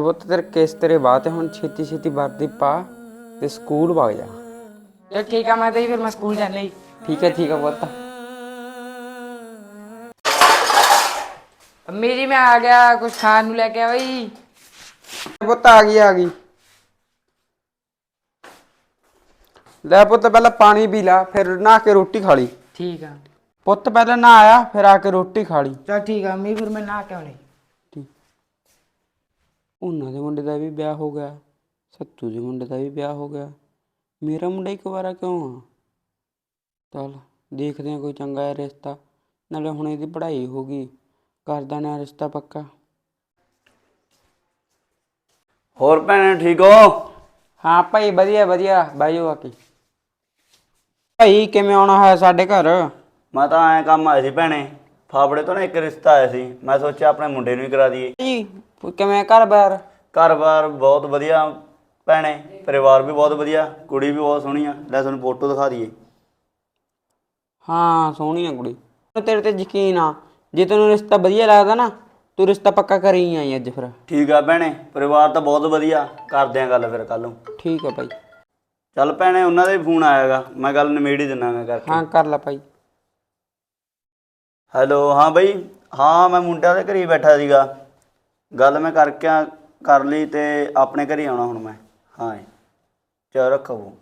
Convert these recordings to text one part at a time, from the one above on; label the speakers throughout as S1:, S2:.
S1: ਪੁੱਤ ਤੇਰੇ ਕੇਸ ਤੇਰੇ ਬਾਤ ਹੈ ਹੁਣ ਛੇਤੀ ਛੇਤੀ ਵਰਦੀ ਪਾ ਤੇ ਸਕੂਲ ਵਗ ਜਾ।
S2: ਚਲ ਠੀਕ ਆ ਮੈਂ ਤਾਂ ਫਿਰ ਮੈਂ ਸਕੂਲ ਜਾਣਾ ਜੀ
S1: ਠੀਕ ਹੈ ਠੀਕ ਹੈ ਪੁੱਤ।
S2: ਅੰਮੀ ਜੀ ਮੈਂ ਆ ਗਿਆ ਕੁਝ ਖਾਣ ਨੂੰ ਲੈ ਕੇ ਆ ਬਈ
S1: ਪੁੱਤ ਆ ਗਈ ਆ ਗਈ। ਲੈ ਪੁੱਤ ਪਹਿਲਾਂ ਪਾਣੀ ਪੀ ਲਾ ਫਿਰ ਨਹਾ ਕੇ ਰੋਟੀ ਖਾ ਲਈ।
S2: ਠੀਕ ਆ।
S1: ਪੁੱਤ ਪਹਿਲਾਂ ਨਹਾ ਆਇਆ ਫਿਰ ਆ ਕੇ ਰੋਟੀ ਖਾ ਲਈ।
S2: ਚਲ ਠੀਕ ਆ ਅੰਮੀ ਫਿਰ ਮੈਂ ਨਾ ਕਿਉਂ ਨਹੀਂ
S1: ਉਹਨਾਂ ਦੇ ਮੁੰਡੇ ਦਾ ਵੀ ਵਿਆਹ ਹੋ ਗਿਆ ਸੱਤੂ ਦੇ ਮੁੰਡੇ ਦਾ ਵੀ ਵਿਆਹ ਹੋ ਗਿਆ। ਮੇਰਾ ਮੁੰਡਾ ਇੱਕ ਵਾਰਾ ਕਿਉਂ ਆ? ਚੱਲ ਦੇਖਦੇ ਆ ਕੋਈ ਚੰਗਾ ਜਿਹਾ ਰਿਸ਼ਤਾ ਨਾਲੇ ਹੁਣ ਇਹਦੀ ਪੜ੍ਹਾਈ ਹੋ ਗਈ ਕਰਦਾ ਨਾ ਰਿਸ਼ਤਾ ਪੱਕਾ।
S3: ਹੋਰ ਭੈਣੇ ਠੀਕ ਹੋ?
S1: ਹਾਂ ਭਾਈ ਵਧੀਆ ਵਧੀਆ ਬਾਈਓ ਆ ਕੇ? ਭਾਈ ਕਿਵੇਂ ਆਉਣਾ ਹੋਇਆ ਸਾਡੇ ਘਰ?
S3: ਮੈਂ ਤਾਂ ਐਂ ਕੰਮ ਆਇਆ ਸੀ ਭੈਣੇ ਫਾਫੜੇ ਤੋਂ ਨਾ ਇੱਕ ਰਿਸ਼ਤਾ ਆਇਆ ਸੀ ਮੈਂ ਸੋਚਿਆ ਆਪਣੇ ਮੁੰਡੇ ਨੂੰ ਹੀ ਕਰਾ ਦਈਏ।
S1: ਜੀ ਕਿਵੇਂ ਘਰ ਬਾਰ
S3: ਘਰ-ਬਾਰ ਬਹੁਤ ਵਧੀਆ ਭੈਣੇ ਪਰਿਵਾਰ ਵੀ ਬਹੁਤ ਵਧੀਆ ਕੁੜੀ ਵੀ ਬਹੁਤ ਸੋਹਣੀ ਆ। ਲੈ ਤੁਹਾਨੂੰ ਫੋਟੋ ਦਿਖਾ ਦਈਏ।
S1: ਹਾਂ ਸੋਹਣੀ ਆ ਕੁੜੀ। ਤੇਰੇ ਤੇ ਯਕੀਨ ਆ ਜੇ ਤੈਨੂੰ ਰਿਸ਼ਤਾ ਵਧੀਆ ਲੱਗਦਾ ਨਾ ਤੂੰ ਰਿਸ਼ਤਾ ਪੱਕਾ ਕਰੀ ਹੀ ਆਈ ਅੱਜ ਫਿਰ।
S3: ਠੀਕ ਆ ਭੈਣੇ ਪਰਿਵਾਰ ਤਾਂ ਬਹੁਤ ਵਧੀਆ ਕਰਦੇ ਆ ਗੱਲ ਫਿਰ ਕੱਲ ਨੂੰ।
S1: ਠੀਕ ਆ ਭਾਈ
S3: ਚੱਲ ਭੈਣੇ ਉਹਨਾਂ ਦਾ ਹੀ ਫੋਨ ਆਇਆਗਾ ਮੈਂ ਗੱਲ ਨਿਮੇੜ ਹੀ ਦਿੰਨਾ ਮੈਂ ਕਰਕੇ।
S1: ਹਾਂ ਕਰ ਲੈ ਭਾਈ
S3: ਹੈਲੋ ਹਾਂ ਬਈ ਹਾਂ ਮੈਂ ਮੁੰਡਿਆਂ ਦੇ ਘਰੇ ਹੀ ਬੈਠਾ ਸੀਗਾ। ਗੱਲ ਮੈਂ ਕਰਕੇ ਆ- ਕਰ ਲਈ ਤੇ ਆਪਣੇ ਘਰੇ ਆਉਣਾ ਹੁਣ ਮੈਂ। ਹਾਂ ਜੀ। ਚਲੋ ਰੱਖੋ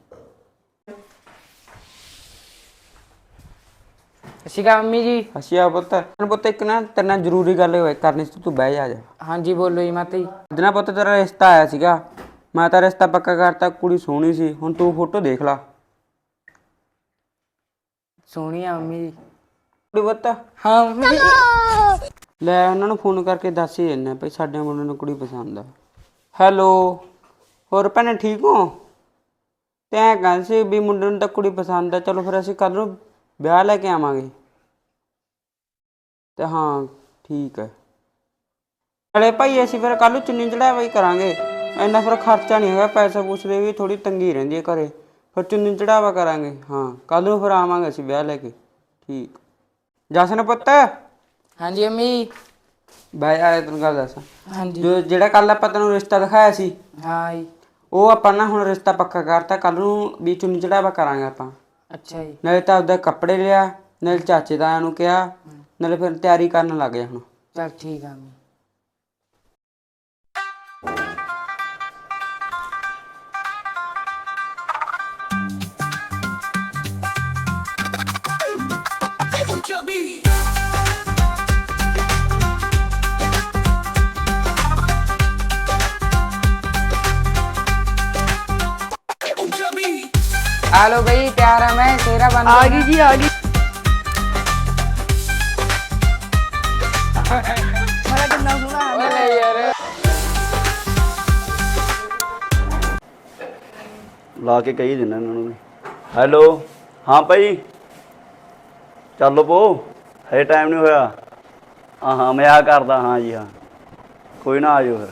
S2: ਅਸ਼ਿਕਾ ਅੰਮੀ ਜੀ।
S1: ਅਸ਼ਿਆ ਪੁੱਤ। ਤੈਨੂੰ ਪੁੱਤ ਇੱਕ ਨਾ ਤੇਰੇ ਨਾਲ ਜ਼ਰੂਰੀ ਗੱਲ ਹੋਏ ਕਰਨੀ ਸੀ ਤੂੰ ਬਹਿ ਜਾ ਜਾ
S2: ਹਾਂਜੀ ਬੋਲੋ ਜੀ ਮਾਤਾ ਜੀ।
S1: ਅੱਜ ਨਾ ਪੁੱਤ ਤੇਰਾ ਰਿਸ਼ਤਾ ਆਇਆ ਸੀਗਾ। ਮੈਂ ਤਾਂ ਰਿਸ਼ਤਾ ਪੱਕਾ ਕਰਤਾ ਕੁੜੀ ਸੋਹਣੀ ਸੀ। ਹੁਣ ਤੂੰ ਫੋਟੋ ਦੇਖ ਲਾ।
S2: ਸੋਹਣੀ ਆ ਅੰਮੀ ਜੀ।
S1: ਕੁੜੀ ਪੁੱਤ।
S2: ਹਾਂ ਮੰਮੀ ਜੀ।
S1: ਲੈ ਉਹਨਾਂ ਨੂੰ ਫੋਨ ਕਰਕੇ ਦੱਸ ਹੀ ਦਿੰਨੇ ਭਈ ਸਾਡੇ ਮੁੰਡੇ ਨੂੰ ਕੁੜੀ ਪਸੰਦ ਆ। ਹੈਲੋ ਹੋਰ ਭੈਣੇ ਠੀਕ ਹੋ? ਤੇ ਐਂ ਕਹਿੰਦੇ ਸੀ ਵੀ ਮੁੰਡੇ ਨੂੰ ਤਾਂ ਕੁੜੀ ਪਸੰਦ ਆ, ਚਲੋ ਫਿਰ ਅਸੀਂ ਕੱਲ ਨੂੰ ਵਿਆਹ ਲੈ ਕੇ ਆਵਾਂਗੇ। ਤੇ ਹਾਂ, ਠੀਕ ਹੈ। ਅਰੇ ਭਾਈ ਅਸੀਂ ਫਿਰ ਕੱਲ ਨੂੰ ਚੁੰਨੀ ਚੜਾਵਾ ਹੀ ਕਰਾਂਗੇ। ਇੰਨਾ ਫਿਰ ਖਰਚਾ ਨਹੀਂ ਹੈਗਾ, ਪੈਸਾ ਪੂਸਦੇ ਵੀ ਥੋੜੀ ਤੰਗੀ ਰਹਿੰਦੀ ਹੈ ਘਰੇ। ਫਿਰ ਚੁੰਨੀ ਚੜਾਵਾ ਕਰਾਂਗੇ, ਹਾਂ ਕੱਲ ਨੂੰ ਫਿਰ ਆਵਾਂਗੇ ਅਸੀਂ ਵਿਆਹ ਲੈ ਕੇ, ਠੀਕ। ਜਸਨ ਪੁੱਤ?
S2: ਹਾਂਜੀ ਅੰਮੀ।
S1: ਬਾਈ ਆਏ ਤੈਨੂੰ ਗੱਲ ਦੱਸ।
S2: ਹਾਂਜੀ।
S1: ਜੋ ਜਿਹੜਾ ਕੱਲ ਆਪਾਂ ਤੈਨੂੰ ਰਿਸ਼ਤਾ ਦਿਖਾਇਆ ਸੀ
S2: ਹਾਂ ਜੀ।
S1: ਉਹ ਆਪਾਂ ਨਾ ਹੁਣ ਰਿਸ਼ਤਾ ਪੱਕਾ ਕਰਤਾ ਕੱਲ ਨੂੰ ਵੀ ਚੁੰਨੀ ਚੜਾਵਾ ਕਰਾਂਗੇ ਆਪਾਂ।
S2: ਅੱਛਾ ਜੀ।
S1: ਨਾਲੇ ਤਾਂ ਆਪਦਾ ਕੱਪੜੇ ਲਿਆ ਨਾਲੇ ਚਾਚੇ ਦਾ ਨੂੰ ਕਿਹਾ ਨਾਲੇ ਫਿਰ ਤਿਆਰੀ ਕਰਨ ਲੱਗ ਜਾ ਹੁਣ।
S2: ਚਲ ਠੀਕ ਆ ਅੰਮੀ। ਆ ਲੋ ਬਈ ਪਿਆਰਾ ਮੈਂ ਤੇਰਾ ਬਣ ਆ ਗਈ ਜੀ ਆ ਗਈ।
S3: ਮਾਰਾ ਕਿੰਨਾ ਸੋਹਣਾ ਆ ਗਿਆ ਲਾ ਕੇ ਕਹੀ ਦਿੰਦਾ ਇਹਨਾਂ ਨੂੰ ਵੀ। ਹੈਲੋ ਹਾਂ ਭਾਈ। ਚੱਲ ਪੋ ਹਜੇ ਟਾਈਮ ਨਹੀਂ ਹੋਇਆ। ਹਾਂ ਹਾਂ ਮੈਂ ਆ ਕਰਦਾ ਹਾਂ ਜੀ ਹਾਂ। ਕੋਈ ਨਾ ਆਜੋ ਫਿਰ।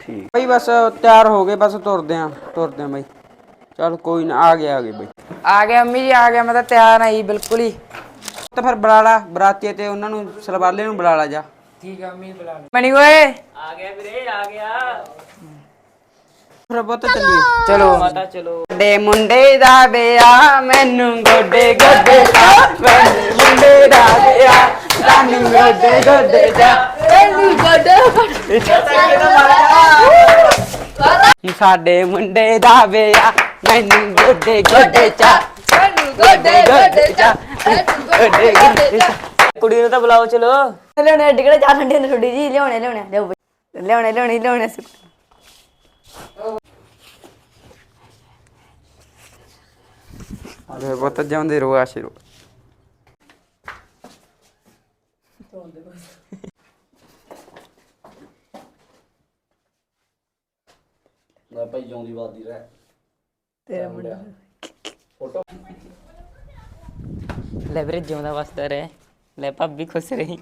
S3: ਠੀਕ।
S1: ਬਈ ਬਸ ਤਿਆਰ ਹੋ ਗਏ ਬਸ ਤੁਰਦੇ ਆ ਤੁਰਦੇ ਆ ਬਈ। ਚਲ ਕੋਈ ਨਾ ਆ ਗਿਆ ਆ ਗਿਆ ਬਈ।
S2: ਆ ਗਿਆ ਅੰਮੀ ਜੀ ਆ ਗਿਆ ਮੈਂ ਤਾਂ ਤਿਆਰ ਆਈ ਬਿਲਕੁਲ ਹੀ।
S1: ਤਾਂ ਫਿਰ ਬੁਲਾਲਾ ਬਰਾਤੀ ਤੇ ਉਹਨਾਂ ਨੂੰ ਸਲਵਾਲੇ ਨੂੰ ਬੁਲਾਲਾ ਜਾ। ਠੀਕ ਆ ਅੰਮੀ ਬੁਲਾ ਲੈ ਮਣੀ
S2: ਓਏ ਆ ਗਿਆ ਵੀਰੇ ਆ ਗਿਆ।
S1: ਫਿਰ ਬਹੁਤ ਚੱਲੀਏ।
S2: ਚਲੋ। ਮਾਤਾ ਚਲੋ।
S1: ਦੇ ਮੁੰਡੇ ਦਾ ਵਿਆਹ ਮੈਨੂੰ ਗੋਡੇ ਗੋਡੇ ਦਾ। ਮੁੰਡੇ ਦਾ ਵਿਆਹ ਸਾਨੂੰ ਗੋਡੇ ਗੋਡੇ ਦਾ। ਮੈਨੂੰ ਗੋਡੇ ਗੋਡੇ ਸਾਡੇ ਮੁੰਡੇ ਦਾ ਵਿਆਹ ਮੈਨੂੰ ਗੋਡੇ ਗੋਡੇ ਚਾ ਮੈਨੂੰ ਗੋਡੇ ਗੋਡੇ ਚਾ ਗੋਡੇ ਗੋਡੇ ਚਾ।
S4: ਕੁੜੀ ਨੂੰ ਤਾਂ ਬੁਲਾਓ ਚਲੋ।
S5: ਲਿਆਉਣੇ ਅੱਡੇ ਕਿਹੜੇ ਚਾਰ ਠੰਡੇ ਨੇ ਥੋੜੀ ਜੀ ਲਿਆਉਣੇ ਲਿਆਉਣੇ ਲਿਆਓ ਬਈ। ਲਿਆਉਣੇ ਲਿਆਉਣੇ ਲਿਆਉਣੇ
S1: ਅਰੇ ਪੁੱਤ ਜਾਂਦੇ ਰੋ ਆਸ਼ੀਰੋ
S3: ਲੈ ਭਾਈ ਜਿਉਂਦੀ ਵਾਦੀ ਰਹਿ।
S4: ਲੈ ਵੀਰੇ ਜਿਉਂਦਾ ਵਸਦਾ ਰਹੇ। ਲੈ ਭਾਬੀ ਖੁਸ਼ ਰਹੀ।